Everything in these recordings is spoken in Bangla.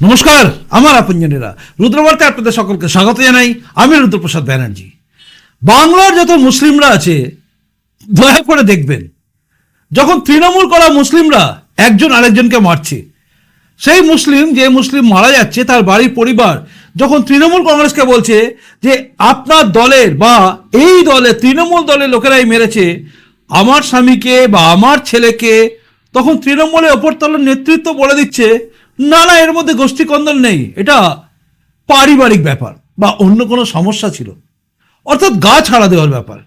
নমস্কার, আমার আপনজনেরা। রুদ্রবার্তে আপনাদের সকলকে স্বাগত জানাই। আমি রুদ্রপ্রসাদ ব্যানার্জি। বাংলার যত মুসলিমরা আছে, দয়া করে দেখবেন, যখন তৃণমূল করা মুসলিমরা একজন আরেকজনকে মারছে, সেই মুসলিম, যে মুসলিম মারা যাচ্ছে, তার বাড়ির পরিবার, যখন তৃণমূল কংগ্রেসকে বলছে যে, আপনার দলের বা এই দলের তৃণমূল দলের লোকেরাই মেরেছে, আমার স্বামীকে বা আমার ছেলেকে, তখন তৃণমূলের ওপর তলের নেতৃত্ব বলে দিচ্ছে না না, এর মধ্যে গোষ্ঠীকন্দল নেই। এটা পারিবারিক ব্যাপার বা অন্য কোনো সমস্যা ছিল। অর্থাৎ গা ছাড়া দেওয়ার ব্যাপার।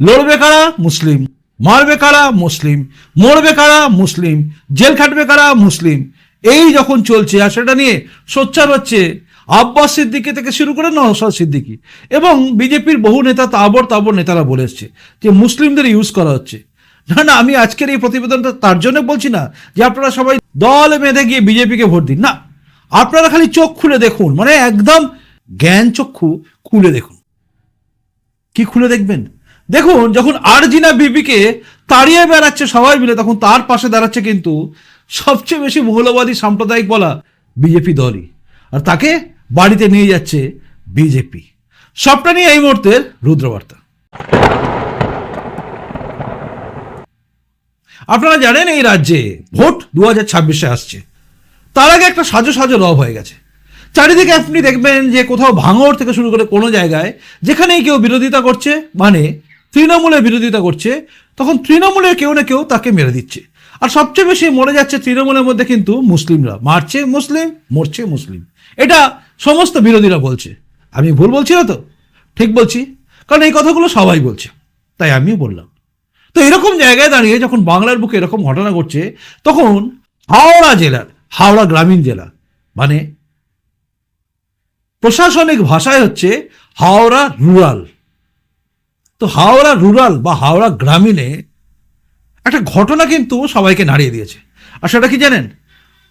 লড়বে কারা? মুসলিম। মারবে কারা? মুসলিম। মরবে কারা? মুসলিম। জেল খাটবে কারা? মুসলিম। এই যখন চলছে, আর সেটা নিয়ে সোচ্চার হচ্ছে আব্বাস সিদ্দিকি থেকে শুরু করে নওশাদ সিদ্দিকি। এবং বিজেপির বহু নেতা তাবর তাবর নেতারা বলে এসছে যে, মুসলিমদের ইউজ করা হচ্ছে। না না, আমি আজকের এই প্রতিবেদনটা তার জন্য বলছি না যে আপনারা সবাই দল বেঁধে গিয়ে বিজেপিকে ভোট দিন। না, আপনারা খালি চোখ খুলে দেখুন মানে একদম জ্ঞান চক্ষু খুলে দেখুন। কি খুলে দেখবেন? দেখুন, যখন আরজিনা বিবিকে তাড়িয়ে বেড়াচ্ছে সবাই মিলে, তখন তার পাশে দাঁড়াচ্ছে কিন্তু সবচেয়ে বেশি মৌলবাদী সাম্প্রদায়িক বলা বিজেপি দলই। আর তাকে বাড়িতে নিয়ে যাচ্ছে বিজেপি। সবটা নিয়ে এই মুহূর্তের রুদ্রবার্তা। আপনারা জানেন এই রাজ্যে ভোট দু হাজার ছাব্বিশে আসছে। তার আগে একটা সাজো সাজো রব হয়ে গেছে। চারিদিকে আপনি দেখবেন যে কোথাও ভাঙড় থেকে শুরু করে কোনো জায়গায় যেখানেই কেউ বিরোধিতা করছে মানে তৃণমূলের বিরোধিতা করছে, তখন তৃণমূলের কেউ না কেউ তাকে মেরে দিচ্ছে। আর সবচেয়ে বেশি মরে যাচ্ছে তৃণমূলের মধ্যে কিন্তু মুসলিমরা। মারছে মুসলিম, মরছে মুসলিম। এটা সমস্ত বিরোধীরা বলছে। আমি ভুল বলছি না তো? ঠিক বলছি। কারণ এই কথাগুলো সবাই বলছে। তাই আমিও বললাম। তো এরকম জায়গায় দাঁড়িয়ে যখন বাংলার বুকে এরকম ঘটনা ঘটছে, তখন হাওড়া জেলার, হাওড়া গ্রামীণ জেলা মানে প্রশাসনিক ভাষায় হচ্ছে হাওড়া রুরাল। তো হাওড়া রুরাল বা হাওড়া গ্রামীণে একটা ঘটনা কিন্তু সবাইকে নাড়িয়ে দিয়েছে। আর সেটা কি জানেন?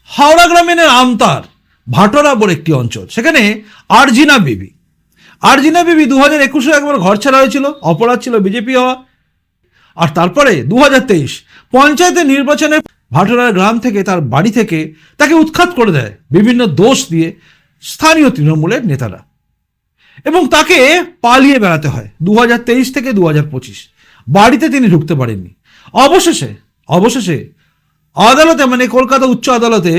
হাওড়া গ্রামীণের আমতার, ভাটোরা বলে একটি অঞ্চল। সেখানে আরজিনা বিবি। আরজিনা বিবি দু হাজার একুশে একবার ঘর ছাড়া হয়েছিল, অপরাধ ছিল, বিজেপি হওয়া। আর তারপরে দু হাজার তেইশ পঞ্চায়েতের নির্বাচনে ভাটোরার গ্রাম থেকে তার বাড়ি থেকে তাকে উৎখাত করে দেয় বিভিন্ন দোষ দিয়ে স্থানীয় তৃণমূলের নেতারা। এবং তাকে পালিয়ে বেড়াতে হয় দু থেকে দু বাড়িতে তিনি ঢুকতে পারেননি। অবশেষে অবশেষে আদালতে মানে কলকাতা উচ্চ আদালতে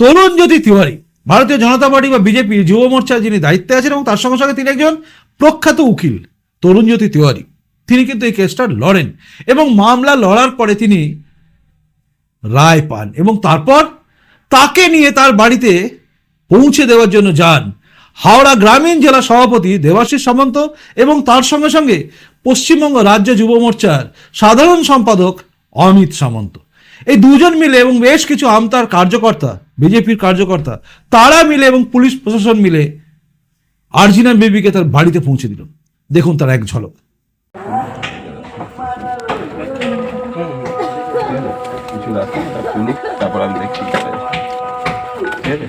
তরুণ জ্যোতি তিওয়ারি, ভারতীয় জনতা পার্টি বা বিজেপি যুব মোর্চার যিনি দায়িত্বে আছেন এবং তার সঙ্গে সঙ্গে তিনি একজন প্রখ্যাত উকিল তরুণ জ্যোতি তিওয়ারি। তিনি কিন্তু এই কেসটা লড়েন এবং মামলা লড়ার পরে তিনি রায় পান এবং তারপর তাকে নিয়ে তার বাড়িতে পৌঁছে দেওয়ার জন্য যান। হাওড়া গ্রামীণ জেলা সভাপতি দেবাশিস সামন্ত এবং তার সঙ্গে সঙ্গে পশ্চিমবঙ্গ রাজ্য যুব মোর্চার সাধারণ সম্পাদক অমিত সামন্ত। এই দুজন মিলে এবং বেশ কিছু আমতার কার্যকর্তা, বিজেপির কার্যকর্তা, তারা মিলে এবং পুলিশ প্রশাসন মিলে আরজিনা বেবিকে তার বাড়িতে পৌঁছে দিল। দেখুন তার এক ঝলক।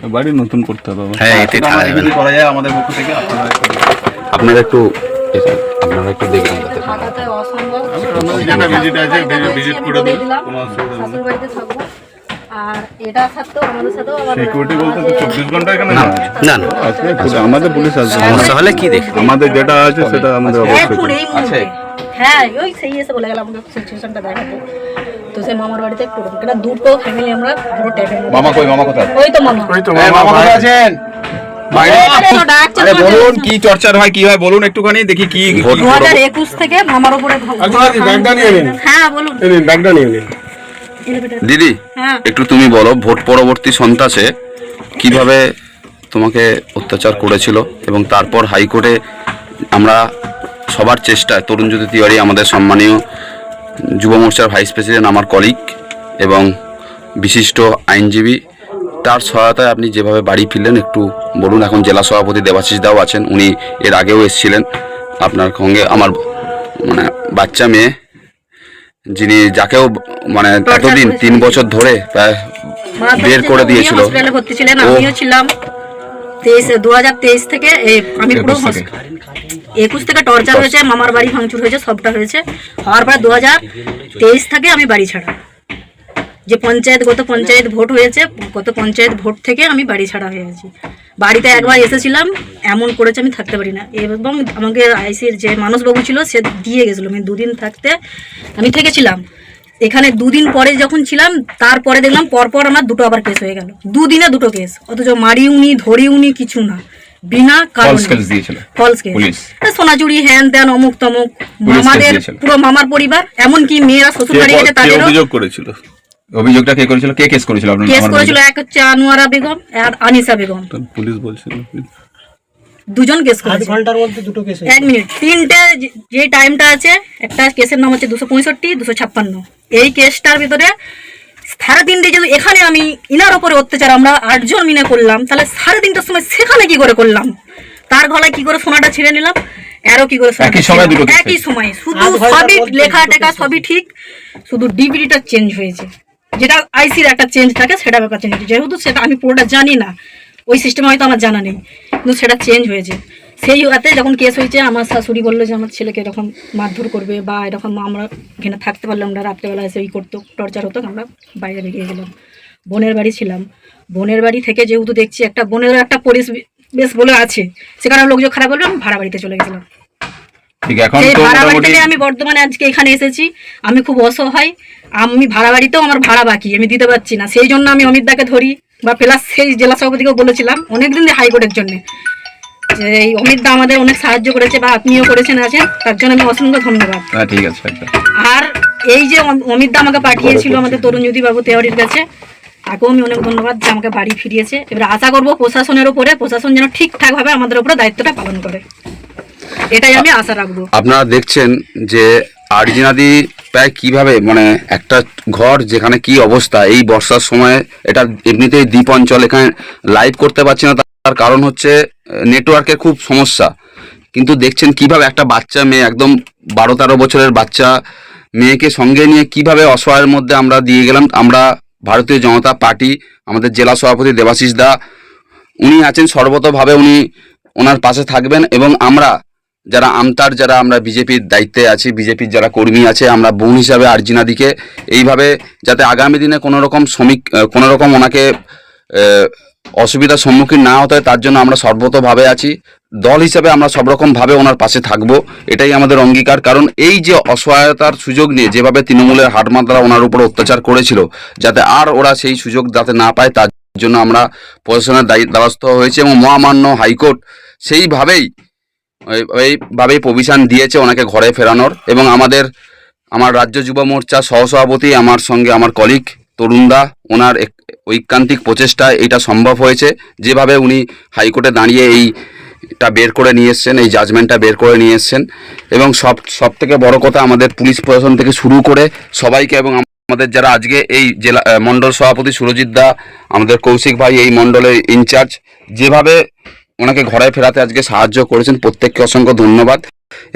বাড়ি নতুন করতে হবে হ্যাঁ, এতে থাকা যাবে করা যায় আমাদের পক্ষ থেকে আপনারা একটু দেখুন। আপনারা একটু আপনারা একটু দেখবেন যাতে আর এটা আমাদের সাথেও সিকিউরিটি বলতে তো চব্বিশ ঘণ্টা এখানে না, না পুলিশ- আমাদের পুলিশ আছে। সমস্যা হলে কি আমাদের যেটা আছে সেটা আমাদের অবশ্যই এখন করবে। এই হ্যাঁ ওই সেই এসে বলে গেল আমাকে সিচুয়েশনটা দেখাতে। তো সেই মামার বাড়িতে একটু রকম দুটো ফ্যামিলি আমরা পুরো ট্যাপের মামা কই মামা কোথায়? ওই তো মামা। এই, মামা কোথায় আছেন? আরে তো ডাকছে আরে তোমাকে। বলুন কি চর্চার হয় কি হয় বলুন একটুখানি দেখি কি কি- দু হাজার একুশ থেকে মামার উপরে হ্যাঁ বলুন। দিদি হ্যাঁ। একটু তুমি বলো ভোট পরবর্তী সন্ত্রাসে কীভাবে তোমাকে অত্যাচার করেছিল এবং তারপর হাইকোর্টে আমরা সবার চেষ্টায় তরুণ জ্যোতি তিওয়ারি আমাদের সম্মানীয় যুব মোর্চার ভাইস প্রেসিডেন্ট আমার কলিগ এবং বিশিষ্ট আইনজীবী। তার সহায়তায় আপনি যেভাবে বাড়ি ফিরলেন একটু বলুন এখন জেলা সভাপতি দেবাশিস দাও আছেন উনি এর আগেও এসেছিলেন। আপনার সঙ্গে আমার মানে বাচ্চা মেয়ে যিনি যাকেও মানে এতদিন তিন বছর ধরে প্রায় বের করে ছিল, দিয়েছিল। ছিলেন আমিও ছিলাম। তেইশ দু হাজার তেইশ থেকে আমি পুরো একুশ থেকে। একুশ থেকে টর্চার হয়েছে মামার বাড়ি ভাঙচুর হয়েছে সবটা হয়েছে। হওয়ার পরে দু হাজার তেইশ থেকে আমি বাড়ি ছাড়া। যে পঞ্চায়েত গত পঞ্চায়েত ভোট হয়েছে গত পঞ্চায়েত ভোট থেকে আমি বাড়ি ছাড়া হয়ে আছি। বাড়িতে একবার এসেছিলাম এমন করেছে আমি থাকতে পারি না। এবং আমাকে আইসির যে মানসবাবু ছিল সে দিয়ে গেছিল। আমি দুদিন থাকতে আমি থেকেছিলাম। এখানে দুদিন পরে যখন ছিলাম তারপরে দেখলাম পরপর আমার দুটো আবার কেস হয়ে গেল। দুদিনে দুটো কেস অথচ মারিউনি ধরিউনি কিছু না। বিনা হ্যান ত্যান অমুক তমুক মামাদের পুরো মামার পরিবার এমনকি মেয়েরা শ্বশুর বাড়ি গেছে কে তাদেরও অভিযোগ করেছিল? অভিযোগটা কে করেছিল? কে কেস করেছিল কেস করেছিল এক হচ্ছে আনোয়ারা বেগম আর আনিসা বেগম। পুলিশ বলছিল। দুজন কেস করেছে। ঘণ্টার মধ্যে দুটো কেস এক মিনিট তিনটে যে- টাইমটা আছে একটা কেসের নাম হচ্ছে দুশো পঁয়ষট্টি দুশো ছাপ্পান্ন। এই কেসটার ভিতরে সাড়ে তিনটে যদি এখানে আমি ইনার ওপরে অত্যাচার আমরা আটজন মিনে করলাম তাহলে সাড়ে তিনটার সময় সেখানে কি করে করলাম? তার গলায় কি করে সোনাটা ছিঁড়ে নিলাম? আরও কি করে একই সময় শুধু সবই লেখা টেখা সবই ঠিক শুধু ডিবিটিটা চেঞ্জ হয়েছে। যেটা আইসির একটা চেঞ্জ থাকে সেটা ব্যাপার চেঞ্জ যেহেতু সেটা আমি পুরোটা জানি না ওই সিস্টেমে হয়তো আমার জানা নেই। কিন্তু সেটা চেঞ্জ হয়েছে। সেই হাতে যখন কেস হয়েছে আমার শাশুড়ি বলল যে আমার ছেলেকে এরকম মারধর করবে বা এরকম আমরা এখানে থাকতে পারলাম না রাত্রেবেলা এসে ওই করতো টর্চার হতো আমরা বাইরে বেরিয়ে গেলাম। বোনের বাড়ি ছিলাম। বোনের বাড়ি থেকে যেহেতু দেখছি একটা বোনের একটা পরিবেশ বলে আছে। সেখানে লোকজন খারাপ হলো আমি ভাড়া বাড়িতে চলে গেছিলাম। আমি বর্ধমানে আজকে এখানে এসেছি। আমি খুব অসহায়। আমি ভাড়া বাড়িতেও আমার ভাড়া বাকি আমি দিতে পারছি না। সেই জন্য আমি অমিত দাকে ধরি। বা প্লাস সেই জেলা সভাপতিকেও বলেছিলাম অনেকদিন হাইকোর্টের জন্য। যে এই অমিত দা আমাদের অনেক সাহায্য করেছে বা আপনিও করেছেন আছেন তার জন্য আমি অসংখ্য ধন্যবাদ। হ্যাঁ ঠিক আছে আর এই যে অম- অমিত দা আমাকে পাঠিয়েছিল আমাদের তরুণজ্যোতি বাবু তেওয়ারির কাছে তাকেও আমি অনেক ধন্যবাদ যে আমাকে বাড়ি ফিরিয়েছে। এবার আশা করব প্রশাসনের উপরে প্রশাসন যেন ঠিকঠাকভাবে আমাদের উপরে দায়িত্বটা পালন করে। এটাই আমি আশা রাখব। আপনারা দেখছেন যে আরজিনাদি প্রায় কীভাবে মানে একটা ঘর যেখানে কি অবস্থা, এই বর্ষার সময় এটা এমনিতেই দ্বীপ অঞ্চল, এখানে লাইভ করতে পারছি না, তার কারণ হচ্ছে নেটওয়ার্কের খুব সমস্যা। কিন্তু দেখছেন কীভাবে একটা বাচ্চা মেয়ে, একদম বারো তেরো বছরের বাচ্চা মেয়েকে সঙ্গে নিয়ে কীভাবে অসহায়ের মধ্যে আমরা দিয়ে গেলাম, আমরা ভারতীয় জনতা পার্টি, আমাদের জেলা সভাপতি দেবাশিস দা, উনি আছেন সর্বতভাবে উনি ওনার পাশে থাকবেন এবং আমরা যারা আমতার, যারা আমরা বিজেপির দায়িত্বে আছি, বিজেপির যারা কর্মী আছে, আমরা বোন হিসাবে আরজিনাদিকে এইভাবে যাতে আগামী দিনে কোনো রকম শ্রমিক কোনো রকম ওনাকে অসুবিধার সম্মুখীন না হতে হয়, তার জন্য আমরা সর্বতভাবে আছি। দল হিসাবে আমরা সব রকমভাবে ওনার পাশে থাকব, এটাই আমাদের অঙ্গীকার। কারণ এই যে অসহায়তার সুযোগ নিয়ে যেভাবে তৃণমূলের হাটমাতারা ওনার উপর অত্যাচার করেছিল, যাতে আর ওরা সেই সুযোগ যাতে না পায়, তার জন্য আমরা প্রশাসনের দ্বারস্থ হয়েছে এবং মহামান্য হাইকোর্ট সেইভাবেই এইভাবেই প্রভিশন দিয়েছে ওনাকে ঘরে ফেরানোর এবং আমাদের, আমার রাজ্য যুব মোর্চা সহসভাপতি, আমার সঙ্গে আমার কলিগ তরুণদা ওনার ঐকান্তিক প্রচেষ্টায় এটা সম্ভব হয়েছে। যেভাবে উনি হাইকোর্টে দাঁড়িয়ে এইটা বের করে নিয়ে এসছেন, এই জাজমেন্টটা বের করে নিয়ে এসছেন এবং সব সব থেকে বড় কথা আমাদের পুলিশ প্রশাসন থেকে শুরু করে সবাইকে এবং আমাদের যারা আজকে এই জেলা মণ্ডল সভাপতি সুরজিৎ দা, আমাদের কৌশিক ভাই এই মণ্ডলের ইনচার্জ যেভাবে ওনাকে ঘরে ফেরাতে আজকে সাহায্য করেছেন। প্রত্যেককে অসংখ্য ধন্যবাদ।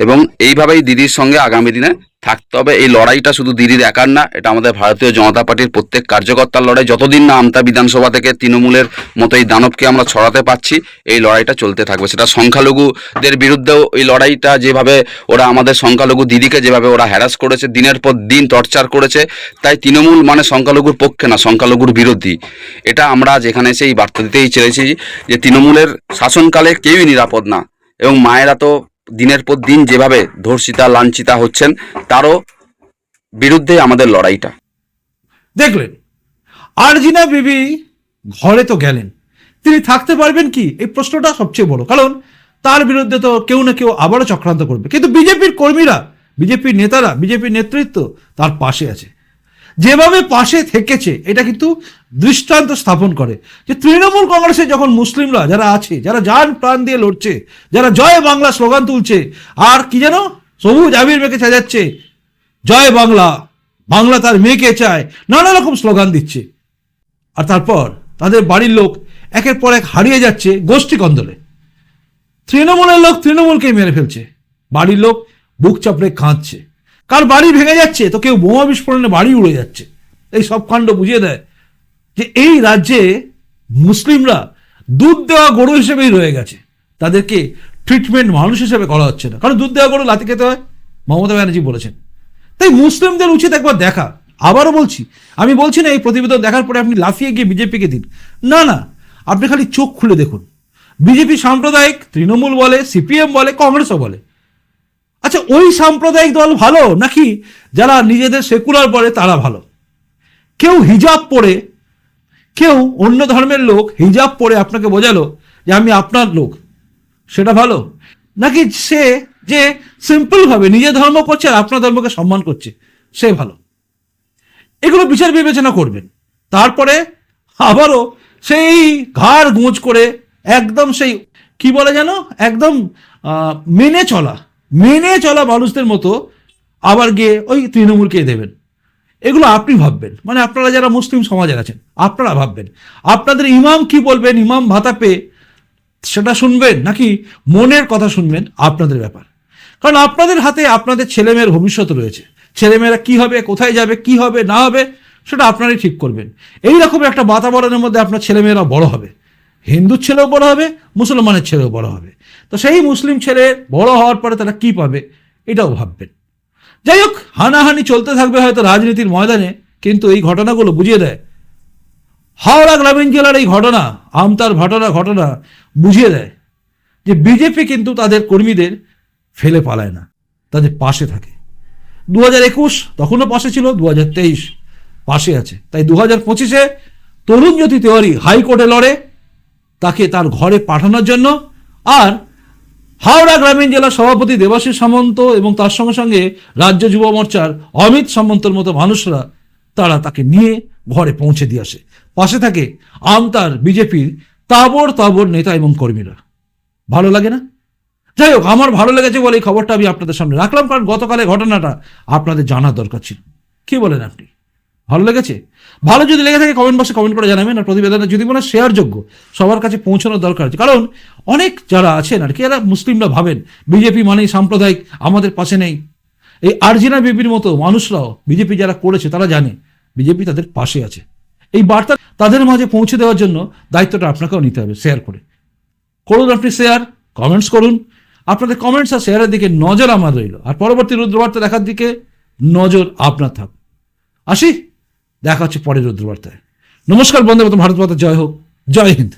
এবং এইভাবেই দিদির সঙ্গে আগামী দিনে থাকতে হবে। এই লড়াইটা শুধু দিদির একার না, এটা আমাদের ভারতীয় জনতা পার্টির প্রত্যেক কার্যকর্তার লড়াই। যতদিন না আমতা বিধানসভা থেকে তৃণমূলের মতো এই দানবকে আমরা ছড়াতে পারছি, এই লড়াইটা চলতে থাকবে। সেটা সংখ্যালঘুদের বিরুদ্ধেও এই লড়াইটা যেভাবে ওরা আমাদের সংখ্যালঘু দিদিকে যেভাবে ওরা হ্যারাস করেছে, দিনের পর দিন টর্চার করেছে, তাই তৃণমূল মানে সংখ্যালঘুর পক্ষে না, সংখ্যালঘুর বিরোধী। এটা আমরা যেখানে এসে এই বার্তা দিতেই চেয়েছি যে তৃণমূলের শাসনকালে কেউই নিরাপদ না, এবং মায়েরা তো দিনের পর দিন যেভাবে ধর্ষিতা, লাঞ্ছিতা হচ্ছেন, তারও বিরুদ্ধে আমাদের লড়াইটা। দেখলেন, আরজিনা বিবি ঘরে তো গেলেন। তিনি থাকতে পারবেন কি? এই প্রশ্নটা সবচেয়ে বড়। কারণ তার বিরুদ্ধে তো কেউ না কেউ আবারও চক্রান্ত করবে। কিন্তু বিজেপির কর্মীরা, বিজেপির নেতারা, বিজেপির নেতৃত্ব তার পাশে আছে। যেভাবে পাশে থেকেছে, এটা কিন্তু দৃষ্টান্ত স্থাপন করে যে তৃণমূল কংগ্রেসে যখন মুসলিমরা যারা আছে, যারা যান প্রাণ দিয়ে লড়ছে, যারা জয় বাংলা স্লোগান তুলছে, আর কি যেন সবুজ আবির মেয়েকে সাজাচ্ছে, জয় বাংলা বাংলা তার মেয়েকে চায়, নানা রকম স্লোগান দিচ্ছে। আর তারপর তাদের বাড়ির লোক একের পর এক হারিয়ে যাচ্ছে গোষ্ঠী কন্দলে। তৃণমূলের লোক তৃণমূলকেই মেরে ফেলছে, বাড়ির লোক বুক চাপড়ে কাঁদছে। কার বাড়ি ভেঙে যাচ্ছে? তো কেউ বোমা বিস্ফোরণে বাড়ি উড়ে যাচ্ছে। এই সব কাণ্ড বুঝিয়ে দেয় যে এই রাজ্যে মুসলিমরা দুধ দেওয়া গরু হিসেবেই রয়ে গেছে। তাদেরকে ট্রিটমেন্ট মানুষ হিসেবে করা হচ্ছে না। কারণ দুধ দেওয়া গরু লাতি খেতে হয়? মমতা ব্যানার্জি বলেছেন। তাই মুসলিমদের উচিত একবার দেখা। আবারও বলছি, আমি বলছি না এই প্রতিবেদন দেখার পরে আপনি লাফিয়ে গিয়ে বিজেপিকে দিন। না না, আপনি খালি চোখ খুলে দেখুন। বিজেপি সাম্প্রদায়িক, তৃণমূল বলে, সিপিএম বলে, কংগ্রেসও বলে। আচ্ছা ওই সাম্প্রদায়িক দল ভালো নাকি যারা নিজেদের সেকুলার বলে তারা ভালো? কেউ হিজাব পরে, কেউ অন্য ধর্মের লোক হিজাব পরে আপনাকে বোঝালো যে আমি আপনার লোক, সেটা ভালো? নাকি সে যে সিম্পলভাবে নিজের ধর্ম করছে আর আপনার ধর্মকে সম্মান করছে, সে ভালো? এগুলো বিচার বিবেচনা করবেন। তারপরে আবারও সেই ঘাড় গোঁজ করে একদম সেই, কি বলে যেন? একদম মেনে চলা। মেনে চলা মানুষদের মতো আবার গিয়ে ওই তৃণমূলকে দেবেন। এগুলো আপনি ভাববেন। মানে আপনারা যারা মুসলিম সমাজের আছেন, আপনারা ভাববেন। আপনাদের ইমাম কি বলবেন? ইমাম ভাতা পেয়ে সেটা শুনবেন নাকি মনের কথা শুনবেন? আপনাদের ব্যাপার। কারণ আপনাদের হাতে আপনাদের ছেলেমেয়ের ভবিষ্যৎ রয়েছে। ছেলেমেয়েরা কি হবে, কোথায় যাবে, কি হবে, না হবে, সেটা আপনারাই ঠিক করবেন। এই রকম একটা বাতাবরণের মধ্যে আপনার ছেলেমেয়েরা বড় হবে। হিন্দুর ছেলেও বড় হবে, মুসলমানের ছেলেও বড় হবে। তো সেই মুসলিম ছেলে বড় হওয়ার পরে তারা কি পাবে? এটাও ভাববেন। যাই হোক, হানাহানি চলতে থাকবে হয়তো রাজনীতির ময়দানে, কিন্তু এই ঘটনাগুলো বুঝিয়ে দেয়। হাওড়া গ্রামীণ জেলার এই ঘটনা, আমতার ঘটনা ঘটনা বুঝিয়ে দেয় যে বিজেপি কিন্তু তাদের কর্মীদের ফেলে পালায় না, তাদের পাশে থাকে। দু হাজার একুশ তখনও পাশে ছিল দু হাজার তেইশ পাশে আছে। তাই দু হাজার পঁচিশে তরুণ জ্যোতি তেওয়ারি হাইকোর্টে লড়ে, তাকে তার ঘরে পাঠানোর জন্য, আর হাওড়া গ্রামীণ জেলা সভাপতি দেবাশিস সামন্ত এবং তার সঙ্গে সঙ্গে রাজ্য যুব মোর্চার অমিত সামন্তর মতো মানুষরা তারা তাকে নিয়ে ঘরে পৌঁছে দিয়ে আসে। পাশে থাকে আমতার বিজেপির তাবর তাবর নেতা এবং কর্মীরা। ভালো লাগে না? যাই হোক, আমার ভালো লেগেছে বলে এই খবরটা আমি আপনাদের সামনে রাখলাম, কারণ গতকালের ঘটনাটা আপনাদের জানার দরকার ছিল। কি বলেন আপনি? ভালো লেগেছে? ভালো যদি লেগে থাকে কমেন্ট বক্সে কমেন্ট করে জানাবেন আর প্রতিবেদনটা যদি মনে হয় শেয়ার যোগ্য, সবার কাছে পৌঁছানোর দরকার আছে। কারণ অনেক যারা আছেন, আর কি এরা মুসলিমরা ভাবেন, বিজেপি মানেই সাম্প্রদায়িক, আমাদের পাশে নেই। এই আরজিনা বিপির মতো মানুষরাও বিজেপি যারা করেছে, তারা জানে বিজেপি তাদের পাশে আছে। এই বার্তা তাদের মাঝে পৌঁছে দেওয়ার জন্য দায়িত্বটা আপনাকেও নিতে হবে শেয়ার করে। করুন আপনি শেয়ার কমেন্টস করুন। আপনাদের কমেন্টস আর শেয়ারের দিকে নজর আমার রইল। আর পরবর্তী রুদ্রবার্তা দেখার দিকে নজর আপনার থাক। আসি? দেখা হচ্ছে পরের রুদ্রবার্তায়। নমস্কার বন্ধু মাতরম, ভারত মাতা জয় হোক। জয় হিন্দ।